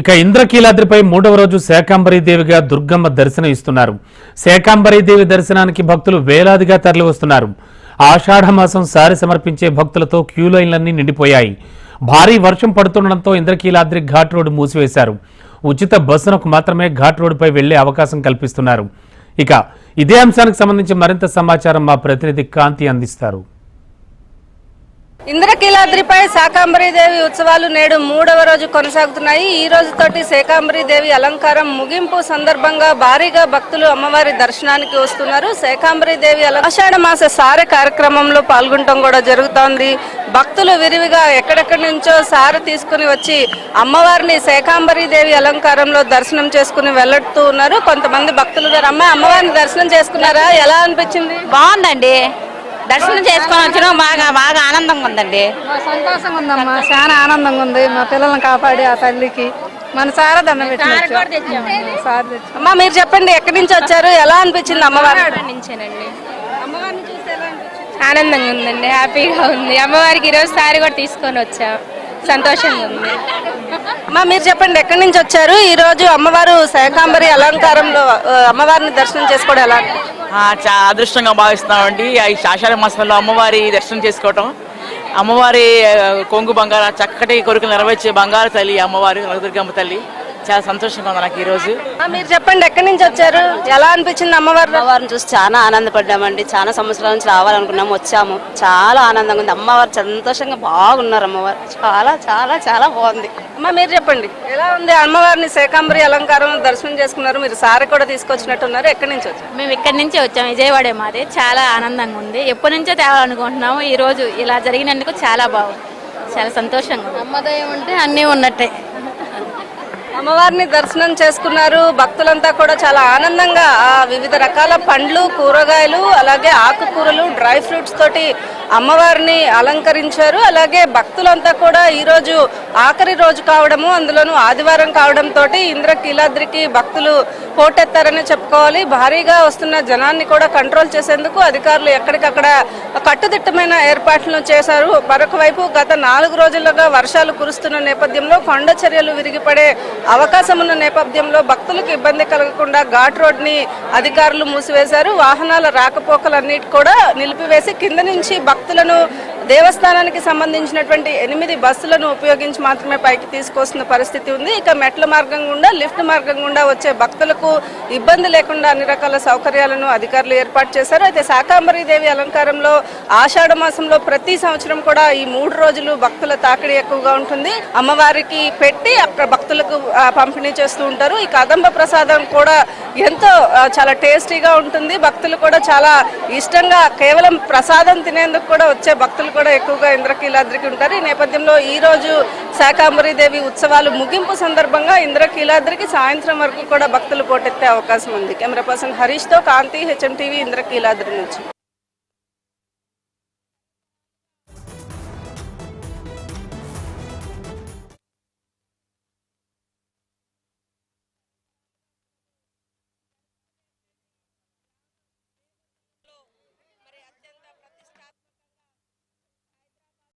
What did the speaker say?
ఇక ఇంద్రకీలాద్రిపై మూడవ రోజు దేవిగా దుర్గమ్మ దర్శనం ఇస్తున్నారు దేవి దర్శనానికి భక్తులు వేలాదిగా తరలి వస్తున్నారు సారి సమర్పించే భక్తులతో క్యూ లైన్లన్నీ నిండిపోయాయి. భారీ వర్షం పడుతుండటంతో ఇంద్రకీలాద్రి ఘాట్ రోడ్డు మూసివేశారు. ఉచిత బస్సునకు మాత్రమే ఘాట్ రోడ్డుపై వెళ్ళే అవకాశం కల్పిస్తున్నారు. ఇక ఇదే అంశానికి సంబంధించి మరింత సమాచారం మా ప్రతినిధి కాంతి అందిస్తారు. ఇంద్రకీలాద్రిపై దేవి ఉత్సవాలు నేడు మూడవ రోజు కొనసాగుతున్నాయి. ఈ రోజుతోటి దేవి అలంకారం ముగింపు సందర్భంగా భారీగా భక్తులు అమ్మవారి దర్శనానికి వస్తున్నారు. దేవి ఆషాఢ మాస సారె కార్యక్రమంలో పాల్గొనడం కూడా జరుగుతోంది. భక్తులు విరివిగా ఎక్కడెక్కడి నుంచో సారె తీసుకుని వచ్చి అమ్మవారిని దేవి అలంకారంలో దర్శనం చేసుకుని వెళ్ళడుతూ ఉన్నారు. కొంతమంది భక్తులు గారు అమ్మ అమ్మవారిని దర్శనం చేసుకున్నారా? ఎలా అనిపించింది? బాగుందండి. దర్శనం చేసుకొని వచ్చినాం. బాగా బాగా ఆనందంగా ఉందండి. సంతోషంగా ఉందమ్మా. చాలా ఆనందంగా ఉంది. మా పిల్లల్ని కాపాడి ఆ తల్లికి మన సారా దండం పెట్టినచ్చు అమ్మ మీరు చెప్పండి ఎక్కడి నుంచి వచ్చారు? ఎలా అనిపించింది అమ్మవారి? నుంచేనండి అమ్మవారిని చూస్తే ఎలా అనిపించింది? ఆనందంగా ఉందండి హ్యాపీగా ఉంది. అమ్మవారికి ఈరోజు సారీ కూడా తీసుకొని వచ్చాం. సంతోషంగా ఉంది. అమ్మ మీరు చెప్పండి ఎక్కడి నుంచి వచ్చారు? ఈ రోజు అమ్మవారు శాకాంబరి అలంకారంలో అమ్మవారిని దర్శనం చేసుకోవడం ఎలా? చా చాలా అదృష్టంగా భావిస్తున్నామండి. ఈ శాశాల మాసంలో అమ్మవారి దర్శనం చేసుకోవటం. అమ్మవారి కొంగు బంగారు చక్కటి కొరకు నెరవేర్చే బంగారు తల్లి అమ్మవారి కనకదుర్గమ్మ తల్లి. చాలా సంతోషంగా ఉంది నాకు ఈరోజు. మీరు చెప్పండి ఎక్కడి నుంచి వచ్చారు? ఎలా అనిపించింది అమ్మవారు అమ్మవారిని చూసి చాలా ఆనందపడ్డామండి. చాలా సంవత్సరాల నుంచి రావాలనుకున్నాం వచ్చాము. చాలా ఆనందంగా ఉంది. అమ్మవారు సంతోషంగా బాగున్నారు అమ్మవారు. చాలా చాలా చాలా బాగుంది. అమ్మ మీరు చెప్పండి ఎలా ఉంది? అమ్మవారిని శాకాంబరి అలంకారం దర్శనం చేసుకున్నారు. మీరు సారి కూడా తీసుకొచ్చినట్టున్నారు. ఎక్కడి నుంచి వచ్చారు? మేము ఇక్కడి నుంచే వచ్చాం విజయవాడే మాది. చాలా ఆనందంగా ఉంది. ఎప్పటి నుంచో తేవాలనుకుంటున్నాము. ఈ రోజు ఇలా జరిగినందుకు చాలా బాగుంది. చాలా సంతోషంగా అమ్మదయం ఉంటే అన్నీ ఉన్నట్టే. అమ్మవారిని దర్శనం చేసుకున్నారు. భక్తులంతా కూడా చాలా ఆనందంగా ఆ వివిధ రకాల పండ్లు కూరగాయలు అలాగే ఆకుకూరలు డ్రై ఫ్రూట్స్ తోటి అమ్మవారిని అలంకరించారు. అలాగే భక్తులంతా కూడా ఈరోజు ఆఖరి రోజు కావడము అందులోనూ ఆదివారం కావడంతో ఇంద్రకీలాద్రికి భక్తులు పోటెత్తారని చెప్పుకోవాలి. భారీగా వస్తున్న జనాన్ని కూడా కంట్రోల్ చేసేందుకు అధికారులు ఎక్కడికక్కడ కట్టుదిట్టమైన ఏర్పాట్లను చేశారు. మరొక వైపు గత నాలుగు రోజులుగా వర్షాలు కురుస్తున్న నేపథ్యంలో కొండ చర్యలు విరిగిపడే అవకాశం ఉన్న నేపథ్యంలో భక్తులకు ఇబ్బంది కలగకుండా ఘాట్ రోడ్ని అధికారులు మూసివేశారు. వాహనాల రాకపోకలన్నిటి కూడా నిలిపివేసి కింద నుంచి భక్తులను దేవస్థానానికి సంబంధించినటువంటి ఎనిమిది బస్సులను ఉపయోగించి మాత్రమే పైకి తీసుకొస్తున్న పరిస్థితి ఉంది. ఇక మెట్ల మార్గం గుండా లిఫ్ట్ మార్గం గుండా వచ్చే భక్తులకు ఇబ్బంది లేకుండా అన్ని రకాల సౌకర్యాలను అధికారులు ఏర్పాటు చేశారు. అయితే శాకాంబరీదేవి అలంకారంలో ఆషాఢ మాసంలో ప్రతి సంవత్సరం కూడా ఈ మూడు రోజులు భక్తుల తాకిడి ఎక్కువగా ఉంటుంది. అమ్మవారికి పెట్టి అక్కడ భక్తులకు పంపిణీ చేస్తూ ఉంటారు. ఈ కదంబ ప్రసాదం కూడా ఎంతో చాలా టేస్టీగా ఉంటుంది. భక్తులు కూడా చాలా ఇష్టంగా కేవలం ప్రసాదం తినేందుకు కూడా వచ్చే భక్తులు కూడా ఎక్కువగా ఇంద్రకీలాద్రికి ఉంటారు. ఈ నేపథ్యంలో ఈ రోజు శాకాంబరి దేవి ఉత్సవాలు ముగింపు సందర్భంగా ఇంద్రకీలాద్రికి సాయంత్రం వరకు కూడా భక్తులు పోటెత్తే అవకాశం ఉంది. కెమెరా పర్సన్ హరీష్తో కాంతి హెచ్ఎం టీవీ ఇంద్రకీలాద్రి నుంచి.